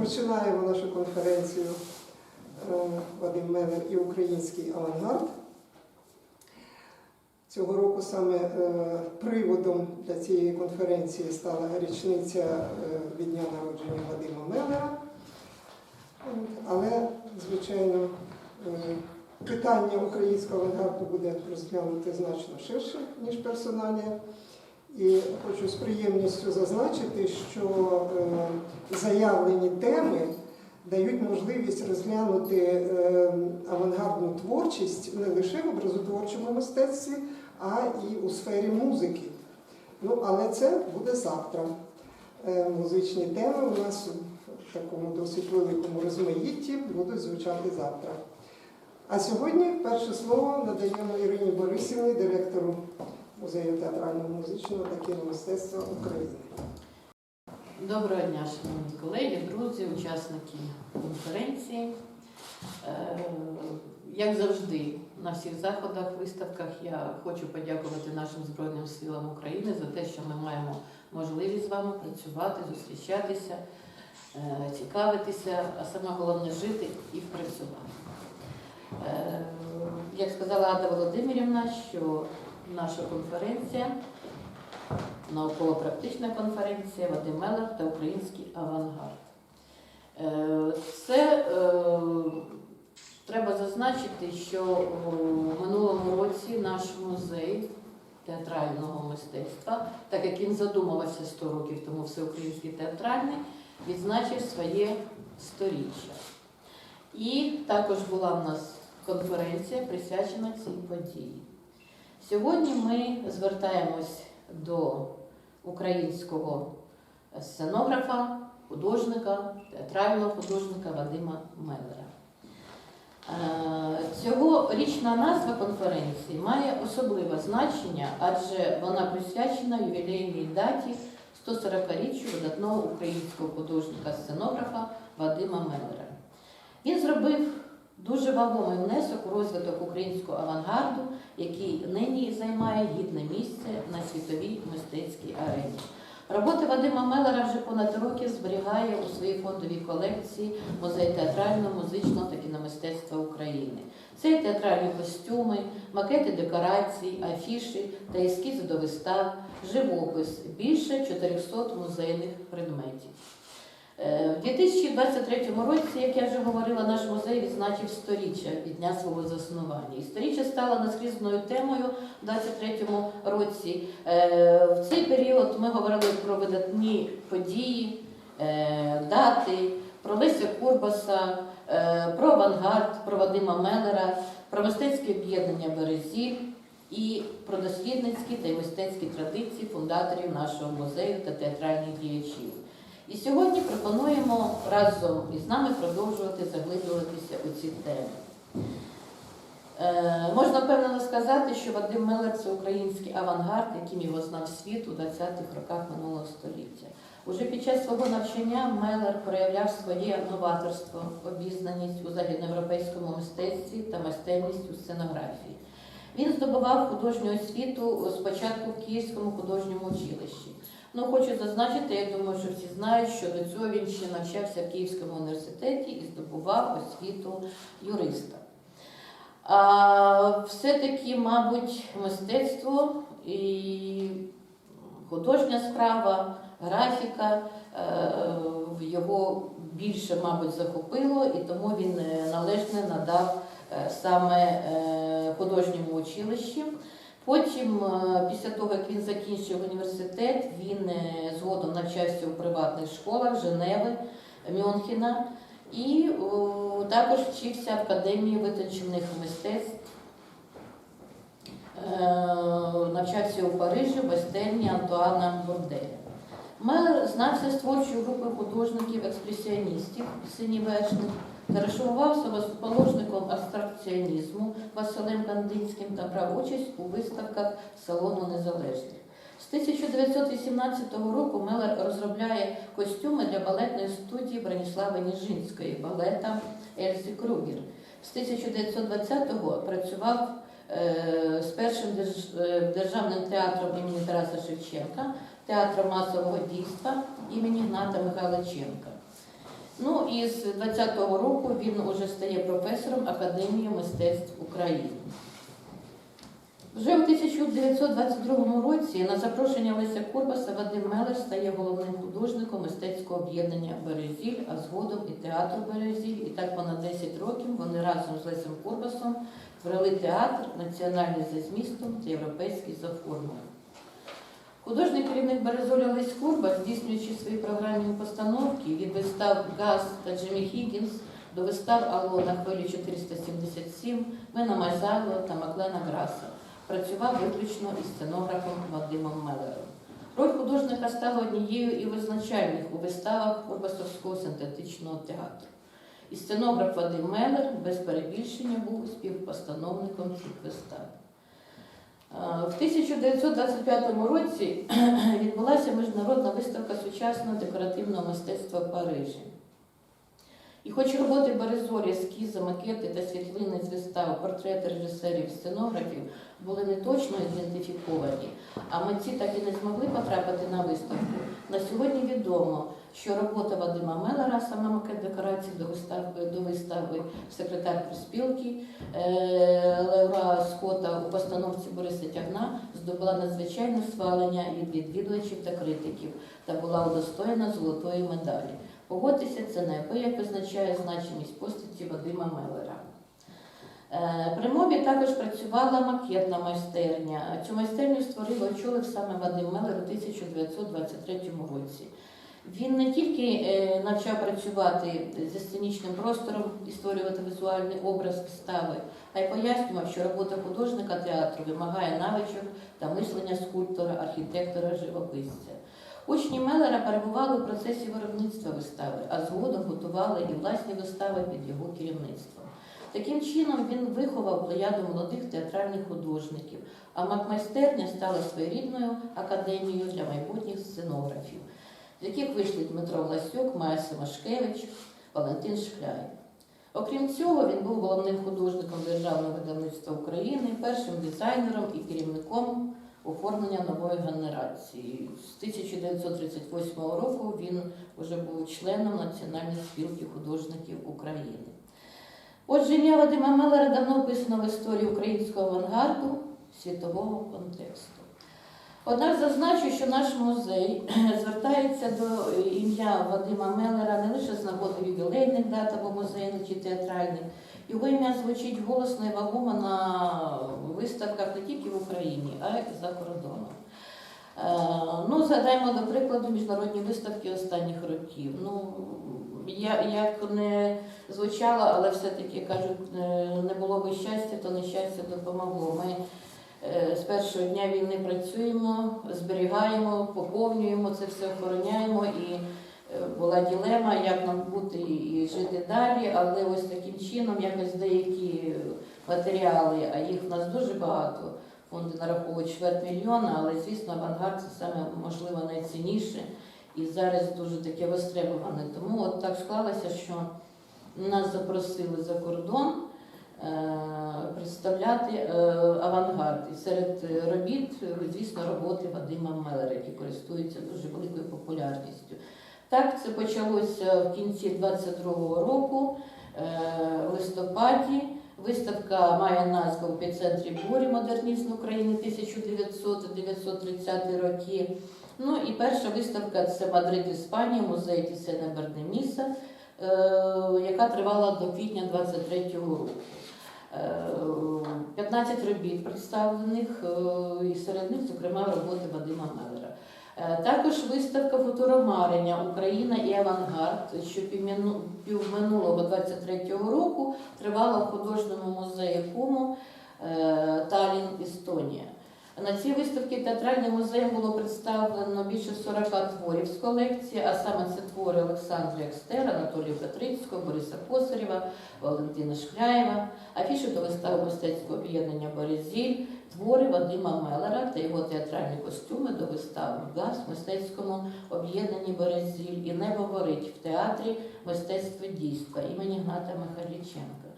Починаємо нашу конференцію е, Вадим Мелер і український авангард. Цього року саме е, приводом для цієї конференції стала річниця е, від дня народження Вадима Мелера. Але, звичайно, питання українського авангарду буде розглянути значно ширше, ніж персоналія. І хочу з приємністю зазначити, що е, заявлені теми дають можливість розглянути е, авангардну творчість не лише в образотворчому мистецтві, а і у сфері музики. Ну, але це буде завтра. Е, Музичні теми у нас в такому досить великому розмаїтті будуть звучати завтра. А сьогодні перше слово надаємо Ірині Борисівні, директору Музею театрально-музичного та кіномистецтва України. Доброго дня, шановні колеги, друзі, учасники конференції. Е, Як завжди, на всіх заходах, виставках я хочу подякувати нашим Збройним силам України за те, що ми маємо можливість з вами працювати, зустрічатися, е, цікавитися, а саме головне жити і працювати. Е, Як сказала Ада Володимирівна, що наша конференція науково-практична конференція Вадим Мелер та український авангард. Е, Це е, треба зазначити, що в минулому році наш музей театрального мистецтва, так як він задумувався 100 років тому всеукраїнський театральний, відзначив своє сторіччя. І також була в нас конференція присвячена цій події. Сьогодні ми звертаємось до українського сценографа, художника, театрального художника Вадима Мелера. Е, Цьогорічна назва конференції має особливе значення, адже вона присвячена ювілейній даті 140-річчю видатного українського художника-сценографа Вадима Мелера. Він зробив дуже вагомий внесок у розвиток українського авангарду, який нині займає гідне місце на світовій мистецькій арені. Роботи Вадима Мелера вже понад роки зберігає у своїй фондовій колекції Музей театрального, музичного та кіномистецтва України. Це театральні костюми, макети декорацій, афіші та ескізи до вистав, живопис, більше 400 музейних предметів. Е, В 2023 році, як я вже говорила, наш музей відзначив сторіччя від дня свого заснування. І сторіччя стало наскрізною темою в 2023 році. Е, В цей період ми говорили про видатні події, е, дати, про Леся Курбаса, про авангард, про Вадима Мелера, про мистецьке об'єднання Березіль і про дослідницькі та мистецькі традиції фундаторів нашого музею та театральних діячів. І сьогодні пропонуємо разом із нами продовжувати заглиблюватися у ці теми. Е, можна впевнено сказати, що Вадим Мелер це український авангард, яким його знав світ у 20-х роках минулого століття. Уже під час свого навчання Мелер проявляв своє новаторство, обізнаність у західноєвропейському мистецтві та майстерність у сценографії. Він здобував художню освіту спочатку в Київському художньому училищі. Ну, хочу зазначити, я думаю, що всі знають, що до цього він ще навчався в Київському університеті і здобував освіту юриста. Все-таки, мабуть, мистецтво і художня справа, графіка е, його більше, мабуть, захопило, і тому він е, належне надав е, саме художньому училищі. Потім, е, після того, як він закінчив університет, він е, згодом навчався у приватних школах Женеви, Мюнхена і о, також вчився в Академії витончених мистецтв. Е, Навчався у Парижі в Естельні Антуана Борделя. Мелер знався з творчою групою художників-експресіоністів сині вершник, Зарешувався основоположником абстракціонізму Василем Кандинським та брав участь у виставках Салону Незалежних. З 1918 року Мелер розробляє костюми для балетної студії Браніслави Ніжинської, балета Ельзи Кругер. З 1920-го працював е, з першим е, державним театром імені Тараса Шевченка, театром масового дійства імені Гната Михайличенка. Ну і з 20-го року він уже стає професором Академії мистецтв України. Вже у 1922 році на запрошення Леся Курбаса Вадим Мелеш стає головним художником мистецького об'єднання Березіль, а згодом і театру Березіль. І так понад 10 років вони разом з Лесем Курбасом творили театр національний за змістом та європейський за формою. Художній керівник Березоля Лесь Курбас, здійснюючи свої програмні постановки від вистав Газ та Джиммі Хіггінс до вистав Алло на хвилі 477, Мена Майзало та Маклена Граса, працював виключно із сценографом Вадимом Мелером. Роль художника стала однією і визначальних у виставах Курбасовського синтетичного театру. І сценограф Вадим Мелер без перебільшення був співпостановником цих вистав. Е, В 1925 році відбулася міжнародна виставка сучасного декоративного мистецтва в Парижі. І хоч роботи Березорі, ескізи, макети та світлини з вистав, портрети режисерів, сценографів були не точно ідентифіковані, а митці так і не змогли потрапити на виставку. На сьогодні відомо, що робота Вадима Мелера, саме макет декорацій до вистави, до вистави секретар спілки Леура Скотта у постановці Бориса Тягна здобула надзвичайне свалення від відвідувачів та критиків та була удостоєна золотої медалі. Погодьтеся, це неабияк визначає значимість постаті Вадима Мелера. Е, При мові також працювала макетна майстерня. Цю майстерню створив очолив саме Вадим Мелер у 1923 році. Він не тільки е, навчав працювати зі сценічним простором і створювати візуальний образ вистави, а й пояснював, що робота художника театру вимагає навичок та мислення скульптора, архітектора, живописця. Учні Мелера перебували у процесі виробництва вистави, а згодом готували і власні вистави під його керівництвом. Таким чином він виховав плеяду молодих театральних художників, а макмайстерня стала своєрідною академією для майбутніх сценографів, з яких вийшли Дмитро Власюк, Майя Семашкевич, Валентин Шкляй. Окрім цього, він був головним художником Державного видавництва України, першим дизайнером і керівником оформлення нової генерації. З 1938 року він вже був членом Національної спілки художників України. Отже, ім'я Вадима Мелера давно описано в історії українського авангарду світового контексту. Однак зазначу, що наш музей звертається до ім'я Вадима Мелера не лише з нагоди ювілейних дат або музейних чи театральних. Його ім'я звучить голосно і вагомо на виставках не тільки в Україні, а й за кордоном. Е, Ну, згадаємо, до прикладу, міжнародні виставки останніх років. Ну, я, як не звучало, але все-таки кажуть, е, не було би щастя, то нещастя допомогло. Ми е, з першого дня війни працюємо, зберігаємо, поповнюємо це все, охороняємо. І е, була ділема, як нам бути і жити далі, але ось таким чином якось деякі матеріали, а їх в нас дуже багато. Фонди нараховують чверть мільйона, але звісно, авангард це саме можливо найцінніше і зараз дуже таке востребоване. Тому от так склалося, що нас запросили за кордон е, представляти е, авангард. І серед робіт, звісно, роботи Вадима Мелера, які користуються дуже великою популярністю. Так, це почалося в кінці 22-го року, е, в листопаді. Виставка має назву в епіцентрі бурі модернізм України 1900-1930 роки. Ну і перша виставка це Мадрид, Іспанія, музей Тісена Бернеміса, е, яка тривала до квітня 23-го року. Е, 15 робіт представлених, е, і серед них, зокрема, роботи Вадима Мелера. Е, Також виставка фоторомарення Україна і авангард, що півминулого 23-го року тривала в художньому музеї Куму е, Талін, Естонія. На цій виставці театральним музеєм було представлено більше 40 творів з колекції, а саме це твори Олександра Екстера, Анатолія Петрицького, Бориса Косарєва, Валентина Шкляєва, афіші до вистави мистецького об'єднання Борезіль, твори Вадима Мелера та його театральні костюми до вистави «Газ» в мистецькому об'єднанні Березіль і Небо горить в театрі мистецтва дійства імені Гната Михайліченка.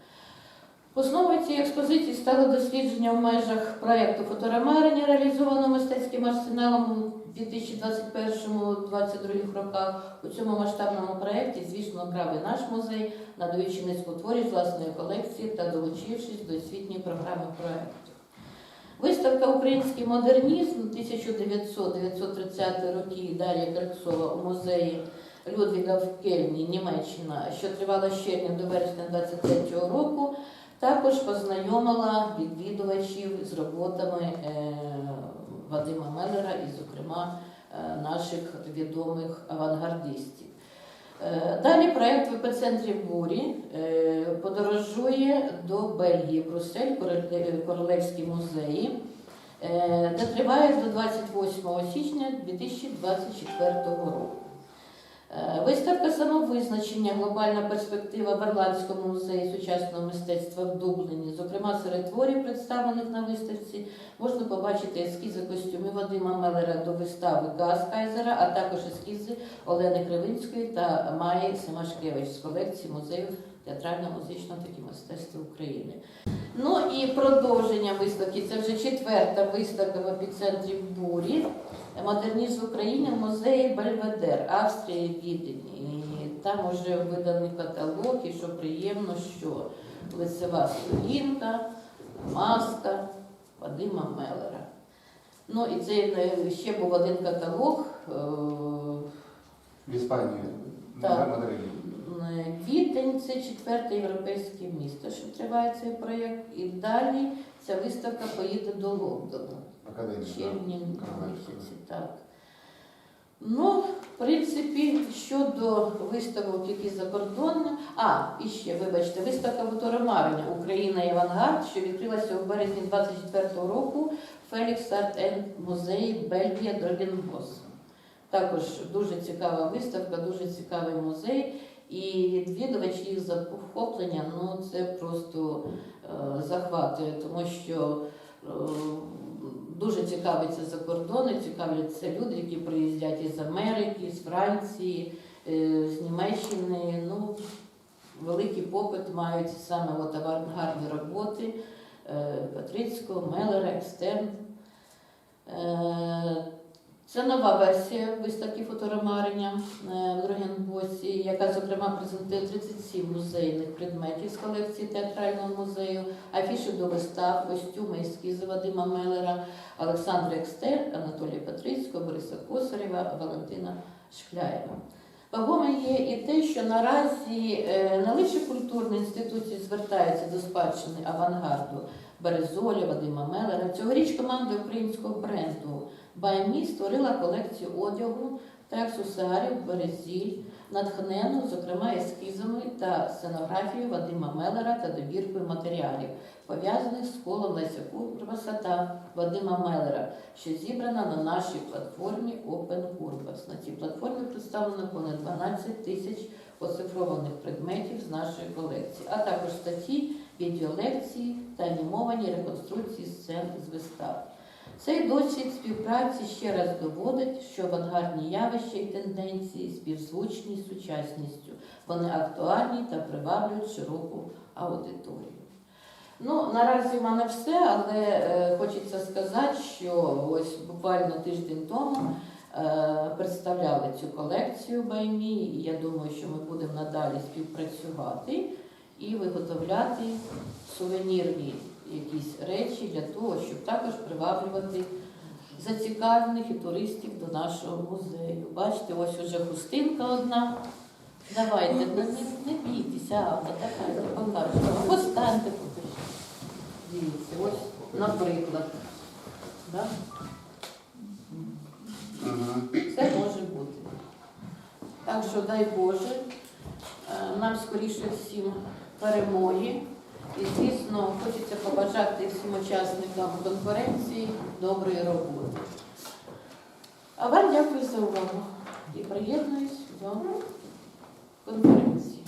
Основою цієї експозиції стало дослідження в межах проєкту фоторамарення, реалізованого мистецьким арсеналом у 2021-2022 роках. У цьому масштабному проєкті, звісно, брав і наш музей, надаючи низку творів з власної колекції та долучившись до освітньої програми проєкту. Виставка Український модернізм 1900-1930 роки Дар'я Криксова у музеї Людвіга в Кельні, Німеччина, що тривала з червня до вересня 23 року, також познайомила відвідувачів з роботами е, Вадима Меллера і, зокрема, е, наших відомих авангардистів. Е, Далі проєкт в епіцентрі бурі подорожує до Бельгії, Брюссель, Короле- Королевські музеї, де триває до 28 січня 2024 року. Е, Виставка самовизначення, глобальна перспектива в Ірландському музеї сучасного мистецтва в Дубліні. Зокрема, серед творів, представлених на виставці, можна побачити ескізи костюмів Вадима Мелера до вистави Кайзера, а також ескізи Олени Кривинської та Майї Семашкевич з колекції музею театрально-музичного та мистецтва України. Ну і продовження виставки. Це вже четверта виставка в епіцентрі бурі. Модернізм в Україні в музеї Бельведер, Австрія, Відень. І там вже виданий каталог, і що приємно, що лицева сторінка, маска Вадима Мелера. Ну і це е, ще був один каталог. е, В Іспанії. Так. Це четверте європейське місто, що триває цей проєкт. І далі ця виставка поїде до Лондона в червні місяці. Так. Ну, в принципі, щодо виставок, які закордонні. А, і ще, вибачте, виставка фоторомарення Україна і авангард, що відкрилася у березні 24-го року Фелікс Арт Енд музеї Бельгія Дрогенбос. Також дуже цікава виставка, дуже цікавий музей. І відвідувач їх захоплення, ну це просто е, захватує, тому що е, дуже цікавиться за кордони, цікавляться люди, які приїздять із Америки, з Франції, е, з Німеччини. Ну, великий попит мають саме от авангардні роботи е, Патрицького, Мелера, Екстерн. Е, Це нова версія виставки фоторомарення е, в Рогенбосі, яка, зокрема, презентує 37 музейних предметів з колекції театрального музею, афіши до вистав, костюми, ескізи Вадима Мелера, Олександра Екстер, Анатолія Патрицького, Бориса Косарєва, Валентина Шкляєва. Вагоме є і те, що наразі е, не лише культурні інституції звертаються до спадщини авангарду Березоля, Вадима Мелера. Цьогоріч команда українського бренду Баймі створила колекцію одягу та аксесуарів Березіль, натхнену, зокрема, ескізами та сценографією Вадима Мелера та добіркою матеріалів, пов'язаних з колом Леся Красота Вадима Мелера, що зібрана на нашій платформі Open Urbas. На цій платформі представлено понад 12 тисяч оцифрованих предметів з нашої колекції, а також статті, відеолекції та анімовані реконструкції сцен з вистав. Цей досвід співпраці ще раз доводить, що авангардні явища і тенденції співзвучні з сучасністю. Вони актуальні та приваблюють широку аудиторію. Ну, наразі в мене все, але е, хочеться сказати, що ось буквально тиждень тому е, представляли цю колекцію Баймі, і я думаю, що ми будемо надалі співпрацювати і виготовляти сувенірні якісь речі для того, щоб також приваблювати зацікавлених і туристів до нашого музею. Бачите, ось уже хустинка одна. Давайте, не, не, не бійтеся, Авна, така, не покажемо. Постаньте покажіть. Дивіться, ось, наприклад. Да? Це може бути. Так що дай Боже, е, нам скоріше всім перемоги. І, звісно, хочеться побажати всім учасникам конференції доброї роботи. А вам дякую за увагу і приєднуюсь до конференції.